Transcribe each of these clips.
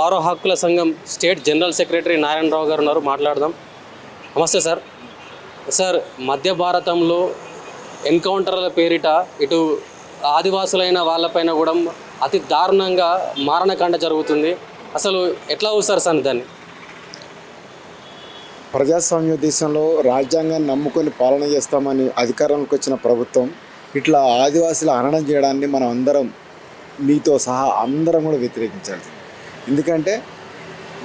పారో హక్కుల సంఘం state general secretary Narayana Rao గారు ఉన్నారు మాట్లాడదాం. నమస్తే సార్. సార్ మధ్య భారతంలో ఎన్కౌంటర్ల పేరిట ఇటు ఆదివాసులైన వాళ్ళపైన కూడా అతి దారుణంగా మారణకాండ జరుగుతుంది. అసలు ఎట్లా చూస్తారు సార్ దాన్ని? ప్రజాస్వామ్య దేశంలో రాజ్యాంగాన్ని నమ్ముకొని పాలన చేస్తామని అధికారంలోకి వచ్చిన ప్రభుత్వం ఇట్లా ఆదివాసుల హననం చేయడాన్ని మనం అందరం మీతో సహా అందరం కూడా వ్యతిరేకించాల్సింది. ఎందుకంటే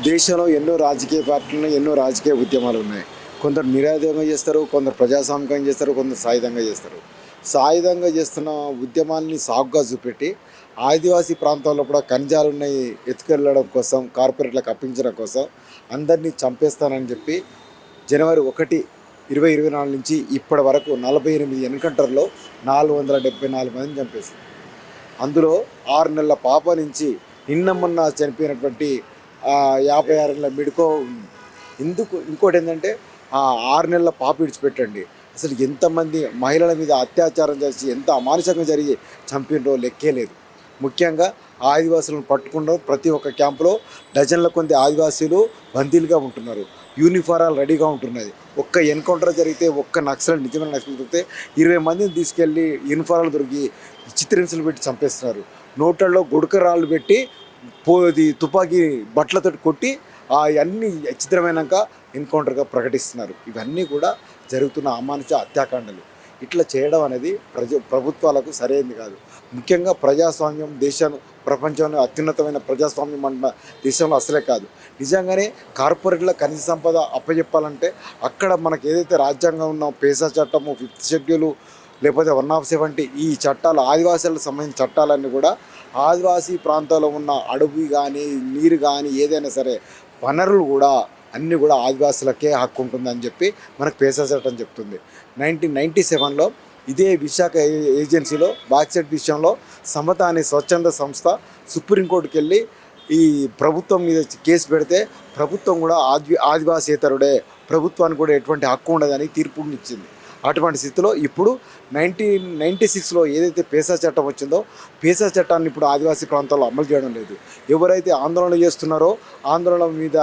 దేశంలో ఎన్నో రాజకీయ పార్టీలు ఉన్నాయి ఎన్నో రాజకీయ ఉద్యమాలు ఉన్నాయి. కొందరు నిరాయుధంగా చేస్తారు కొందరు ప్రజాస్వామికంగా చేస్తారు కొందరు సాయుధంగా చేస్తారు. సాయుధంగా చేస్తున్న ఉద్యమాల్ని సాగుగా చూపెట్టి ఆదివాసీ ప్రాంతాల్లో కూడా ఖనిజాలు ఉన్నాయి ఎత్తుకెళ్ళడం కోసం కార్పొరేట్లకు అప్పించడం కోసం అందరినీ చంపేస్తానని చెప్పి జనవరి ఒకటి ఇరవై ఇరవై నాలుగు నుంచి ఇప్పటి వరకు నలభై ఎనిమిది ఎన్కౌంటర్లో నాలుగు వందల డెబ్బై నాలుగు మందిని చంపేసింది. అందులో ఆరు నెలల పాప నుంచి నిన్న మొన్న చనిపోయినటువంటి యాభై ఆరు నెలల మిడుకో ఎందుకు ఇంకోటి ఏంటంటే ఆ ఆరు నెలల పాప విడిచిపెట్టండి. అసలు ఎంతమంది మహిళల మీద అత్యాచారం చేసి ఎంత అమానుషంగా జరిగి చంపినో లెక్కే లేదు. ముఖ్యంగా ఆదివాసులను పట్టుకుంటాం ప్రతి ఒక్క క్యాంపులో డజన్ల కొద్ది ఆదివాసీలు బందీలుగా ఉంటున్నారు. యూనిఫారాలు రెడీగా ఉంటున్నది ఒక్క ఎన్కౌంటర్ జరిగితే ఒక్క నక్సల్ నిజమైన నక్సల్ దొరికితే ఇరవై మందిని తీసుకెళ్ళి యూనిఫారాలు దొరికి చిత్రహింసలు పెట్టి చంపేస్తున్నారు. నోట్లలో గుడకరాళ్ళు పెట్టి పోది తుపాకీ బట్టలతో కొట్టి అవన్నీ అన్ని చిత్రమైనాక ఎన్కౌంటర్గా ప్రకటిస్తున్నారు. ఇవన్నీ కూడా జరుగుతున్న అమానుష హత్యాకాండలు. ఇట్లా చేయడం అనేది ప్రజ ప్రభుత్వాలకు సరైనది కాదు. ముఖ్యంగా ప్రజాస్వామ్యం దేశాన్ని ప్రపంచంలో అత్యున్నతమైన ప్రజాస్వామ్యం అంటున్న దేశంలో అసలే కాదు. నిజంగానే కార్పొరేట్ల ఖనిజ సంపద అప్పచెప్పాలంటే అక్కడ మనకు ఏదైతే రాజ్యాంగం ఉన్న పేసా చట్టము ఫిఫ్త్ షెడ్యూలు లేకపోతే వన్ ఆఫ్ సెవెంటీ ఈ చట్టాలు ఆదివాసీలకు సంబంధించిన చట్టాలన్నీ కూడా ఆదివాసీ ప్రాంతాల్లో ఉన్న అడవి కానీ నీరు కానీ ఏదైనా సరే వనరులు కూడా అన్నీ కూడా ఆదివాసులకే హక్కు ఉంటుందని చెప్పి మనకు పేసా చట్టం చెప్తుంది. నైన్టీన్ నైంటీ సెవెన్లో ఇదే విశాఖ ఏజెన్సీలో బాక్సెట్ విషయంలో సమత అనే స్వచ్ఛంద సంస్థ సుప్రీంకోర్టుకి వెళ్ళి ఈ ప్రభుత్వం మీద కేసు పెడితే ప్రభుత్వం కూడా ఆది ఆదివాసేతరుడే ప్రభుత్వానికి కూడా ఎటువంటి హక్కు ఉండదని తీర్పునిచ్చింది. అటువంటి స్థితిలో ఇప్పుడు నైన్టీన్ నైంటీ సిక్స్లో ఏదైతే పేసా చట్టం వచ్చిందో పేసా చట్టాన్ని ఇప్పుడు ఆదివాసీ ప్రాంతాల్లో అమలు చేయడం లేదు. ఎవరైతే ఆందోళన చేస్తున్నారో ఆందోళన మీద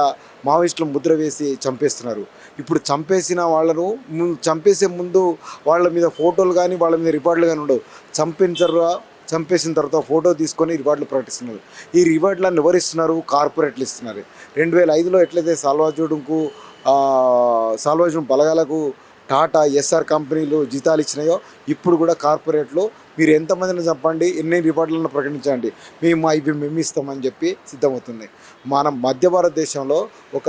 మావోయిస్టులు ముద్ర వేసి చంపేస్తున్నారు. ఇప్పుడు చంపేసిన వాళ్ళను చంపేసే ముందు వాళ్ళ మీద ఫోటోలు కానీ వాళ్ళ మీద రికార్డులు కానీ ఉండవు. చంపించరా చంపేసిన తర్వాత ఫోటో తీసుకొని రివార్డులు ప్రకటిస్తున్నారు. ఈ రివార్డులను ఎవరు ఇస్తున్నారు? కార్పొరేట్లు ఇస్తున్నారు. రెండు వేల ఐదులో ఎట్లయితే సాల్వాజుడుకు సాల్వాజుడు బలగాలకు టాటా ఎస్ఆర్ కంపెనీలు జీతాలు ఇచ్చినాయో ఇప్పుడు కూడా కార్పొరేట్లు మీరు ఎంతమందిని చంపండి ఎన్ని రివార్డులను ప్రకటించండి మేము ఇవి మేము ఇస్తామని చెప్పి సిద్ధమవుతుంది మన మధ్య భారతదేశంలో ఒక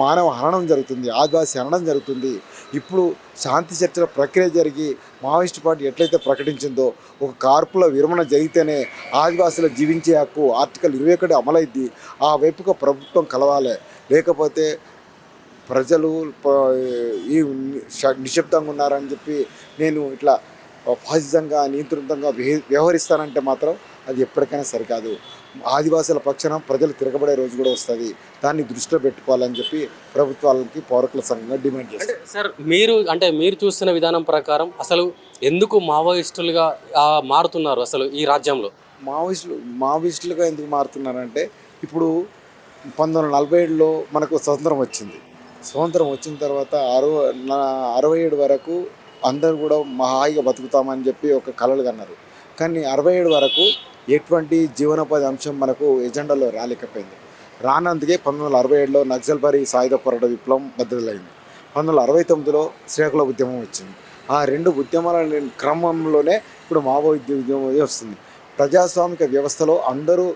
మానవ హరణం జరుగుతుంది ఆదివాసీ హరణం జరుగుతుంది. ఇప్పుడు శాంతి చర్చల ప్రక్రియ జరిగి మావోయిస్ట్ పార్టీ ఎట్లయితే ప్రకటించిందో ఒక కార్పుల విరమణ జరిగితేనే ఆదివాసులు జీవించే హక్కు ఆర్టికల్ ఇరవై ఒకటి అమలైద్ది. ఆ వైపుగా ప్రభుత్వం కలవాలి. లేకపోతే ప్రజలు ఈ నిశ్శబ్దంగా ఉన్నారని చెప్పి నేను ఇట్లా ఫాసిజంగా నియంత్రితంగా వ్యవ- వ్యవహరిస్తానంటే మాత్రం అది ఎప్పటికైనా సరికాదు. ఆదివాసుల పక్షాన ప్రజలు తిరగబడే రోజు కూడా వస్తుంది. దాన్ని దృష్టిలో పెట్టుకోవాలని చెప్పి ప్రభుత్వాలకి పౌరకుల సంఘంగా డిమాండ్ చేస్తారు సార్ మీరు అంటే మీరు చూస్తున్న విధానం ప్రకారం అసలు ఎందుకు మావోయిస్టులుగా మారుతున్నారు అసలు ఈ రాజ్యంలో? మావోయిస్టులు మావోయిస్టులుగా ఎందుకు మారుతున్నారంటే ఇప్పుడు పంతొమ్మిది వందల నలభై ఏడులో మనకు స్వతంత్రం వచ్చింది. స్వాతంత్రం వచ్చిన తర్వాత అరవై అరవై ఏడు వరకు అందరూ కూడా మా హాయిగా బతుకుతామని చెప్పి ఒక కలలు కన్నారు. కానీ అరవై ఏడు వరకు ఎటువంటి జీవనోపాధి అంశం మనకు ఎజెండాలో రాలేకపోయింది. రానందుకే పంతొమ్మిది వందల అరవై ఏడులో నక్సల్బరీ సాయుధ పోరాట విప్లవం బద్దలైంది. పంతొమ్మిది వందల అరవై తొమ్మిదిలో శ్రీకాకుళ ఉద్యమం వచ్చింది. ఆ రెండు ఉద్యమాల క్రమంలోనే ఇప్పుడు మావో ఉద్యమం వస్తుంది. ప్రజాస్వామిక వ్యవస్థలో అందరూ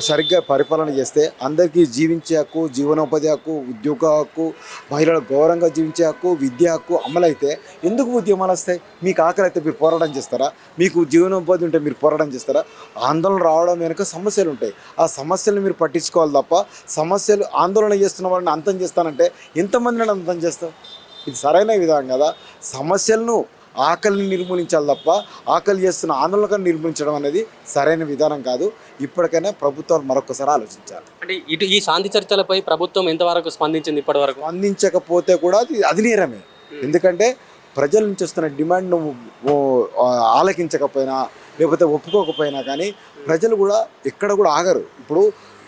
సరిగ్గా పరిపాలన చేస్తే అందరికీ జీవించే హక్కు జీవనోపాధి హక్కు ఉద్యోగ హక్కు మహిళలు గౌరవంగా జీవించే హక్కు విద్య హక్కు అమలైతే ఎందుకు ఉద్యమాలు వస్తాయి? మీకు ఆకలి అయితే మీరు పోరాటం చేస్తారా? మీకు జీవనోపాధి ఉంటే మీరు పోరాటం చేస్తారా? ఆందోళన రావడం వెనుక సమస్యలు ఉంటాయి. ఆ సమస్యలను మీరు పట్టించుకోవాలి తప్ప సమస్యలు ఆందోళన చేస్తున్న వాళ్ళని అంతం చేస్తానంటే ఎంతమందిని అంతం చేస్తాం ఇది సరైన విధానం కదా. సమస్యలను ఆకలిని నిర్మూలించాలి తప్ప ఆకలి చేస్తున్న ఆందోళనను నిర్మూలించడం అనేది సరైన విధానం కాదు. ఇప్పటికైనా ప్రభుత్వాలు మరొకసారి ఆలోచించాలి. అంటే ఇటు ఈ శాంతి చర్చలపై ప్రభుత్వం ఎంతవరకు స్పందించింది ఇప్పటి వరకు స్పందించకపోతే కూడా అది అది నేరమే ఎందుకంటే ప్రజల నుంచి వస్తున్న ఆ, ఆలకించకపోయినా లేకపోతే ఒప్పుకోకపోయినా కానీ ప్రజలు కూడా ఎక్కడ కూడా ఆగరు. ఇప్పుడు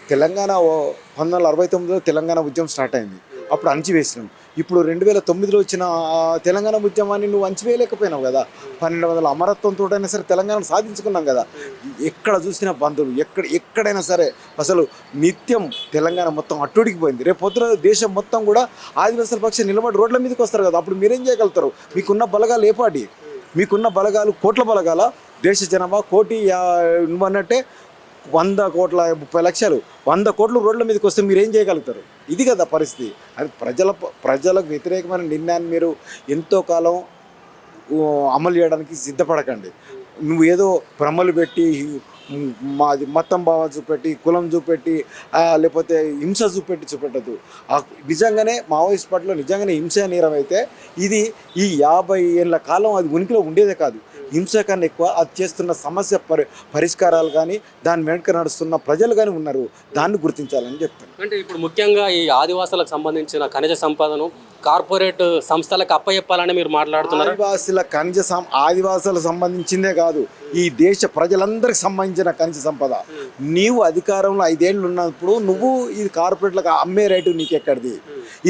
తెలంగాణ పంతొమ్మిది వందల అరవై తొమ్మిదిలో తెలంగాణ ఉద్యమం స్టార్ట్ అయింది. అప్పుడు అణచివేసినాం. ఇప్పుడు రెండు వేల తొమ్మిదిలో వచ్చిన ఆ తెలంగాణ ఉద్యమాన్ని నువ్వు అణచివేయలేకపోయినావు కదా. పన్నెండు వందల అమరత్వంతో అయినా సరే తెలంగాణ సాధించుకున్నాం కదా. ఎక్కడ చూసినా బంధువులు ఎక్కడ ఎక్కడైనా సరే అసలు నిత్యం తెలంగాణ మొత్తం అట్టుడికి పోయింది. రేపు పొద్దున దేశం మొత్తం కూడా ఆదివాసుల పక్షం నిలబడి రోడ్ల మీదకి వస్తారు కదా. అప్పుడు మీరేం చేయగలుగుతారు? మీకున్న బలగాలు ఏపాటి మీకున్న బలగాలు కోట్ల బలగాల దేశ జనాభా కోటి అన్నట్టే నువ్వన్నట్టే వంద కోట్ల ముప్పై లక్షలు వంద కోట్లు రోడ్ల మీదకి వస్తే మీరు ఏం చేయగలుగుతారు? ఇది కదా పరిస్థితి. అది ప్రజల ప్రజలకు వ్యతిరేకమైన నిర్ణయాన్ని మీరు ఎంతో కాలం అమలు చేయడానికి సిద్ధపడకండి. నువ్వు ఏదో భ్రమలు పెట్టి మాది మతం భావం చూపెట్టి కులం చూపెట్టి లేకపోతే హింస చూపెట్టి చూపెట్టదు ఆ, నిజంగానే మావోయిస్ట్ పార్టీలో నిజంగానే హింస నేరం అయితే ఇది ఈ యాభై ఏళ్ళ కాలం అది ఉనికిలో ఉండేదే కాదు. హింస కన్నా ఎక్కువ అది చేస్తున్న సమస్య పరి పరిష్కారాలు కానీ దాని వెనుక నడుస్తున్న ప్రజలు కానీ ఉన్నారు. దాన్ని గుర్తించాలని చెప్తాను అంటే ఇప్పుడు ముఖ్యంగా ఈ ఆదివాసులకు సంబంధించిన ఖనిజ సంపదను కార్పొరేట్ సంస్థలకు అప్పచెప్పాలని మీరు మాట్లాడుతున్నారు. ఆదివాసుల ఖనిజ సం ఆదివాసులకు సంబంధించిందే కాదు ఈ దేశ ప్రజలందరికి సంబంధించిన ఖనిజ సంపద. నీవు అధికారంలో ఐదేళ్ళు ఉన్నప్పుడు నువ్వు ఇది కార్పొరేట్లకు అమ్మే రైటు నీకెక్కడిది?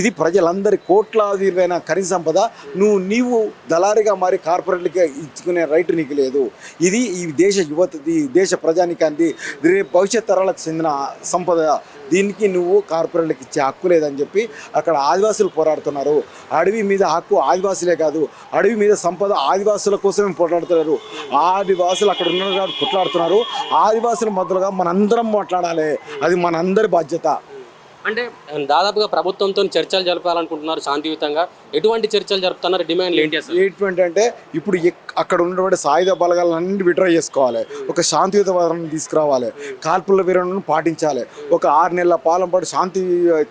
ఇది ప్రజలందరి కోట్లాదివైన ఖనిజ సంపద. నువ్వు నీవు దళారిగా మారి కార్పొరేట్లకి ఇచ్చుకునే రైట్ నీకు లేదు. ఇది ఈ దేశ యువతది ఈ దేశ ప్రజానికానికి రేపు భవిష్యత్ తరాలకు చెందిన సంపద. దీనికి నువ్వు కార్పొరేట్లకు ఇచ్చే హక్కు లేదని చెప్పి అక్కడ ఆదివాసులు పోరాడుతున్నారు. అడవి మీద హక్కు ఆదివాసులే కాదు అడవి మీద సంపద ఆదివాసుల కోసమే పోరాడుతున్నారు ఆదివాసులు అక్కడ ఉన్న కొట్లాడుతున్నారు. ఆదివాసుల మొదలుగా మనందరం మాట్లాడాలి. అది మనందరి బాధ్యత. అంటే దాదాపుగా ప్రభుత్వంతో చర్చలు జరపాలనుకుంటున్నారు శాంతియుతంగా. ఎటువంటి చర్చలు జరుపుతున్నారు? డిమాండ్లు ఏంటి అసలు? ఏంటంటే అంటే ఇప్పుడు అక్కడ ఉన్నటువంటి సాయుధ బలగాలన్నీ విడ్రా చేసుకోవాలి. ఒక శాంతియుత వాతావరణం తీసుకురావాలి. కాల్పుల విరమణను పాటించాలి. ఒక ఆరు నెలల పాలన పాటు శాంతి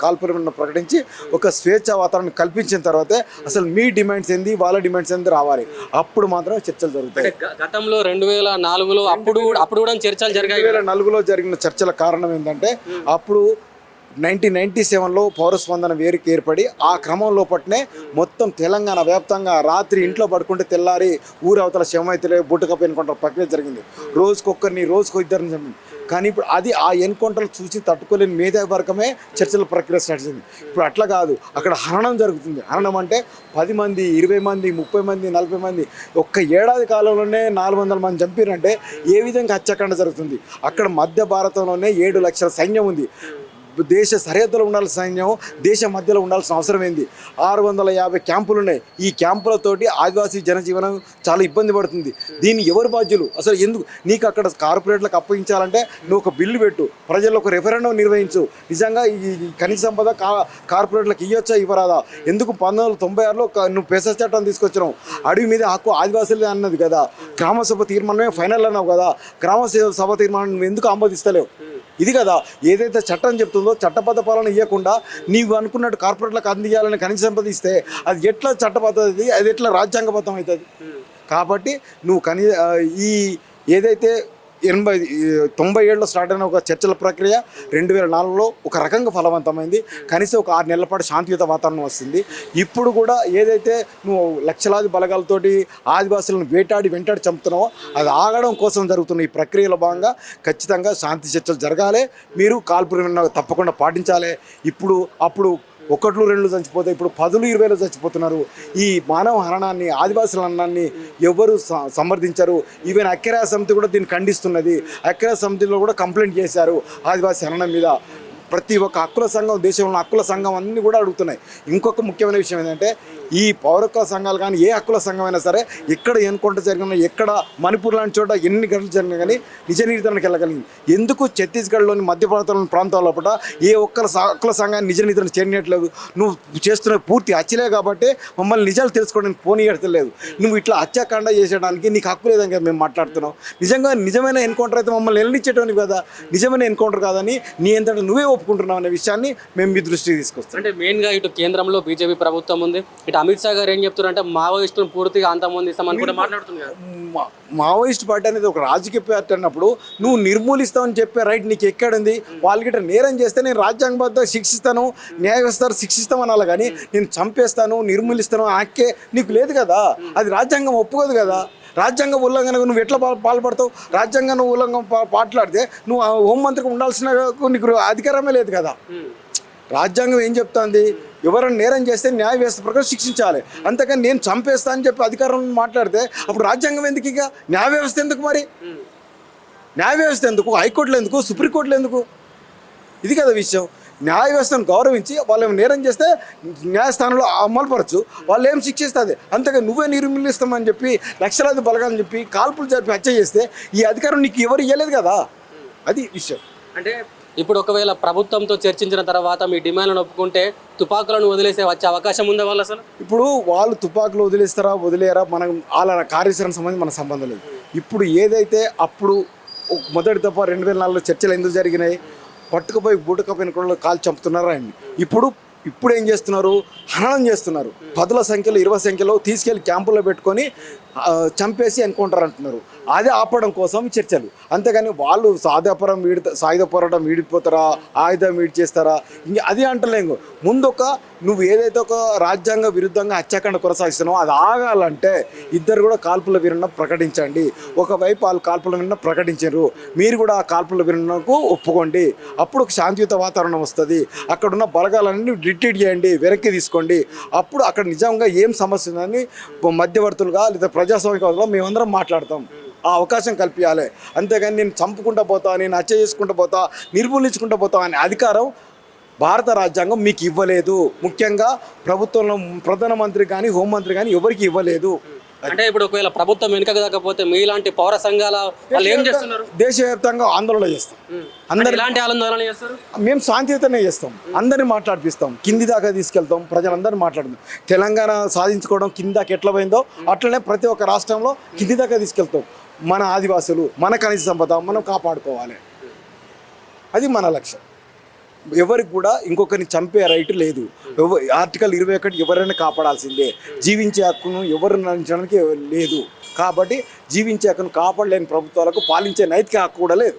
కాల్పుల విరమణ ప్రకటించి ఒక స్వేచ్ఛ వాతావరణం కల్పించిన తర్వాతే అసలు మీ డిమాండ్స్ ఏంది? వాళ్ళ డిమాండ్స్ ఏంది రావాలి. అప్పుడు మాత్రం చర్చలు జరుగుతాయి. గతంలో రెండు వేల నాలుగులో అప్పుడు అప్పుడు కూడా చర్చలు జరిగాయి రెండు వేల నాలుగులో జరిగిన చర్చల కారణం ఏంటంటే అప్పుడు నైన్టీన్ నైన్టీ సెవెన్లో పౌరస్పందన వేరుకి ఏర్పడి ఆ క్రమంలో పట్నే మొత్తం తెలంగాణ వ్యాప్తంగా రాత్రి ఇంట్లో పడుకుంటే తెల్లారి ఊరి అవతల శవమైతే బుట్టక ఎన్కౌంటర్ ప్రక్రియ జరిగింది. రోజుకొక్కరిని రోజుకో ఇద్దరిని చంపింది. కానీ ఇప్పుడు అది ఆ ఎన్కౌంటర్లు చూసి తట్టుకోలేని మేధా వర్గమే చర్చల ప్రక్రియ నడిచింది ఇప్పుడు అట్లా కాదు అక్కడ హరణం జరుగుతుంది. హరణం అంటే పది మంది ఇరవై మంది ముప్పై మంది నలభై మంది ఒక్క ఏడాది కాలంలోనే నాలుగు వందల మంది చంపారంటే ఏ విధంగా హత్యాకాండ జరుగుతుంది? అక్కడ మధ్య భారతంలోనే ఏడు లక్షల సైన్యం ఉంది. దేశ సరిహద్దులో ఉండాల్సిన సైన్యం దేశ మధ్యలో ఉండాల్సిన అవసరం ఏంది? ఆరు వందల యాభై క్యాంపులు ఉన్నాయి ఈ క్యాంపులతోటి ఆదివాసీ జనజీవనం చాలా ఇబ్బంది పడుతుంది. దీన్ని ఎవరు బాధ్యులు? అసలు ఎందుకు? నీకు అక్కడ కార్పొరేట్లకు అప్పగించాలంటే నువ్వు ఒక బిల్లు పెట్టు. ప్రజల్లో ఒక రెఫరెండం నిర్వహించు. నిజంగా ఈ ఖనిజ సంపద కా కార్పొరేట్లకు ఇవ్వచ్చా ఇవ్వరాదా? ఎందుకు పంతొమ్మిది వందల తొంభై ఆరులో నువ్వు పెస చట్టం తీసుకొచ్చినావు? అడవి మీద హక్కు ఆదివాసులే అన్నది కదా. గ్రామ సభ తీర్మానమే ఫైనల్ అన్నావు కదా. గ్రామ సభ- సభ తీర్మానం ఎందుకు ఆమోదిస్తలేవు? ఇది కదా ఏదైతే చట్టం చెప్తుందో చట్టబద్ధ పాలన ఇవ్వకుండా నీవు అనుకున్నట్టు కార్పొరేట్లకు అందియాలని కనీస సంపద ఇస్తే అది ఎట్లా చట్టబద్ధది అది ఎట్లా రాజ్యాంగబద్ధం అవుతుంది కాబట్టి నువ్వు కనీ ఈ ఏదైతే ఎనభై తొంభై ఏళ్ళలో స్టార్ట్ అయిన ఒక చర్చల ప్రక్రియ రెండు వేల నాలుగులో ఒక రకంగా ఫలవంతమైంది. కనీసం ఒక ఆరు నెలల పాటు శాంతియుత వాతావరణం వస్తుంది. ఇప్పుడు కూడా ఏదైతే నువ్వు లక్షలాది బలగాలతోటి ఆదివాసులను వేటాడి వెంటాడి చంపుతున్నావో అది ఆగడం కోసం జరుగుతున్న ఈ ప్రక్రియలో భాగంగా ఖచ్చితంగా శాంతి చర్చలు జరగాలి. మీరు కాల్పులు తప్పకుండా పాటించాలి. ఇప్పుడు అప్పుడు ఒకట్లు రెండు చచ్చిపోతే ఇప్పుడు పదులు ఇరవైలో చచ్చిపోతున్నారు. ఈ మానవ హరణాన్ని ఆదివాసుల హరణాన్ని ఎవరు స- సమర్థించరు? ఈవెన్ అక్కరా సమితి కూడా దీన్ని ఖండిస్తున్నది. అక్కరా సమితిలో కూడా కంప్లైంట్ చేశారు ఆదివాసీ హరణం మీద. ప్రతి ఒక్క హక్కుల సంఘం దేశంలో హక్కుల సంఘం అన్నీ కూడా అడుగుతున్నాయి. ఇంకొక ముఖ్యమైన విషయం ఏంటంటే ఈ పౌరత్వ సంఘాలు కానీ ఏ హక్కుల సంఘం అయినా సరే ఎక్కడ ఎన్కౌంటర్ జరిగిన ఎక్కడ మణిపూర్ లాంటి చోట ఎన్ని గంటలు జరిగినా కానీ నిజ నిర్ధారణకి వెళ్ళగలిగింది. ఎందుకు ఛత్తీస్గఢ్లోని మధ్య ప్రాంతాల ప్రాంతాల లోపల ఏ ఒక్కల హక్కుల సంఘాన్ని నిజ నిర్ధారణ చేయట్లేదు నువ్వు చేస్తున్న పూర్తి హత్యలే కాబట్టి మమ్మల్ని నిజాలు తెలుసుకోవడానికి పోనీయడతలేదు నువ్వు ఇట్లా హత్యాకాండ చేసేయడానికి నీకు హక్కు లేదని కదా మేము మాట్లాడుతున్నాం. నిజంగా నిజమైన ఎన్కౌంటర్ అయితే మమ్మల్ని వెళ్ళనిచ్చేటోని కదా? నిజమైన ఎన్కౌంటర్ కాదని నీ ఎంత నువ్వే ఒప్పుకుంటున్నావు అనే విషయాన్ని మేము మీ దృష్టికి తీసుకొస్తాం. అంటే మెయిన్గా ఇటు కేంద్రంలో బీజేపీ ప్రభుత్వం ఉంది ఇటు అమిత్ షా గారు ఏం చెప్తున్నారంటే మావోయిస్టులను పూర్తిగా అంతమొందిస్తామని కూడా మాట్లాడుతున్నారు. మా- మావోయిస్ట్ పార్టీ అనేది ఒక రాజకీయ పార్టీ అన్నప్పుడు నువ్వు నిర్మూలిస్తావని చెప్పే రైట్ నీకు ఎక్కడుంది? వాళ్ళకి నేరం చేస్తే నేను రాజ్యాంగబద్ధ శిక్షిస్తాను న్యాయ వ్యవస్థ శిక్షిస్తాం అనాలి కానీ నేను చంపేస్తాను నిర్మూలిస్తాను ఆక్కే నీకు లేదు కదా. అది రాజ్యాంగం ఒప్పుకోదు కదా. రాజ్యాంగ ఉల్లంఘనకు నువ్వు ఎట్లా పాల్పడతావు? రాజ్యాంగ ఉల్లంఘన పాటలాడితే నువ్వు హోంమంత్రికి ఉండాల్సిన నీకు అధికారమే లేదు కదా. రాజ్యాంగం ఏం చెప్తోంది? ఎవరైనా నేరం చేస్తే న్యాయ వ్యవస్థ ప్రకారం శిక్షించాలి. అంతేకాని నేను చంపేస్తా అని చెప్పి అధికారం మాట్లాడితే అప్పుడు రాజ్యాంగం ఎందుకు ఇక? న్యాయ వ్యవస్థ ఎందుకు మరి? న్యాయ వ్యవస్థ ఎందుకు? హైకోర్టులు ఎందుకు? సుప్రీంకోర్టులు ఎందుకు? ఇది కదా విషయం. న్యాయ వ్యవస్థను గౌరవించి వాళ్ళు నేరం చేస్తే న్యాయస్థానంలో అమలుపరచు వాళ్ళు ఏం శిక్షిస్తుంది? అంతగా నువ్వే నిర్మిలిస్తామని చెప్పి లక్షలాది బలగాలని చెప్పి కాల్పులు జరిపి హత్య చేస్తే ఈ అధికారం నీకు ఎవరు ఇవ్వలేదు కదా? అది విషయం. అంటే ఇప్పుడు ఒకవేళ ప్రభుత్వంతో చర్చించిన తర్వాత మీ డిమాండ్లను ఒప్పుకుంటే తుపాకులను వదిలేసే వచ్చే అవకాశం ఉందా వాళ్ళు అసలు? ఇప్పుడు వాళ్ళు తుపాకులు వదిలేస్తారా వదిలేరా మనం వాళ్ళ కార్యాచరణ సంబంధించి మన సంబంధం లేదు. ఇప్పుడు ఏదైతే అప్పుడు మొదటి తప్ప రెండు వేల నాలుగులో చర్చలు ఎందుకు జరిగినాయి? పట్టుకుపోయి బూటకపోయిన కూడా కాలు చంపుతున్నారా అండి? ఇప్పుడు ఇప్పుడు ఏం చేస్తున్నారు? హననం చేస్తున్నారు. పదుల సంఖ్యలో ఇరవై సంఖ్యలో తీసుకెళ్ళి క్యాంపులో పెట్టుకొని చంపేసి ఎన్కౌంటర్ అంటున్నారు అదే ఆపడం కోసం చర్చలు. అంతేగాని వాళ్ళు సాయుధపురం వీడి సాయుధ పోరాటం వీడిపోతారా? ఆయుధం వీడి చేస్తారా? ఇంక అది అంటలేము ముందు ఒక నువ్వు ఏదైతే ఒక రాజ్యాంగ విరుద్ధంగా హత్యాకాండ కొనసాగిస్తున్నావో అది ఆగాలంటే ఇద్దరు కూడా కాల్పుల విరమణ ప్రకటించండి. ఒకవైపు వాళ్ళు కాల్పుల వినడం ప్రకటించారు. మీరు కూడా ఆ కాల్పుల విరమణకు ఒప్పుకోండి. అప్పుడు ఒక శాంతియుత వాతావరణం వస్తుంది. అక్కడ ఉన్న బలగాలన్నీ రిట్రీట్ చేయండి. వెనక్కి తీసుకోండి. అప్పుడు అక్కడ నిజంగా ఏం సమస్య ఉందని మధ్యవర్తులుగా లేదా ప్రజాస్వామికవాదులుగా మేమందరం మాట్లాడతాం. ఆ అవకాశం కల్పించాలి అంతేగాని నేను చంపుకుంటూ పోతా నేను హత్య చేసుకుంటూ పోతా నిర్మూలించుకుంటూ పోతా అనే అధికారం భారత రాజ్యాంగం మీకు ఇవ్వలేదు. ముఖ్యంగా ప్రభుత్వంలో ప్రధానమంత్రి కానీ హోంమంత్రి కానీ ఎవరికి ఇవ్వలేదు. అంటే ఇప్పుడు ఒకవేళ ప్రభుత్వం వెనుకకు దక్కపోతే మీలాంటి పౌర సంఘాల వాళ్ళు ఏం చేస్తున్నారు? దేశవ్యాప్తంగా ఆందోళన చేస్తాం. అంటే ఇలాంటి ఆందోళన చేస్తారు? మేము శాంతియుతనే చేస్తాం. అందరిని మాట్లాడిపిస్తాం. కింది దాకా తీసుకెళ్తాం. ప్రజలందరినీ మాట్లాడతాం. తెలంగాణ సాధించుకోవడం కింది దాకా ఎట్లా పోయిందో అట్లనే ప్రతి ఒక్క రాష్ట్రంలో కింది దాకా తీసుకెళ్తాం. మన ఆదివాసులు మన కనీస సంపద మనం కాపాడుకోవాలి. అది మన లక్ష్యం. ఎవరికి కూడా ఇంకొకరిని చంపే రైట్ లేదు. ఆర్టికల్ ఇరవై ఒకటి ఎవరైనా కాపాడాల్సిందే. జీవించే హక్కును ఎవరు నడించడానికి లేదు. కాబట్టి జీవించే హక్కును కాపాడలేని ప్రభుత్వాలకు పాలించే నైతిక హక్కు కూడా లేదు.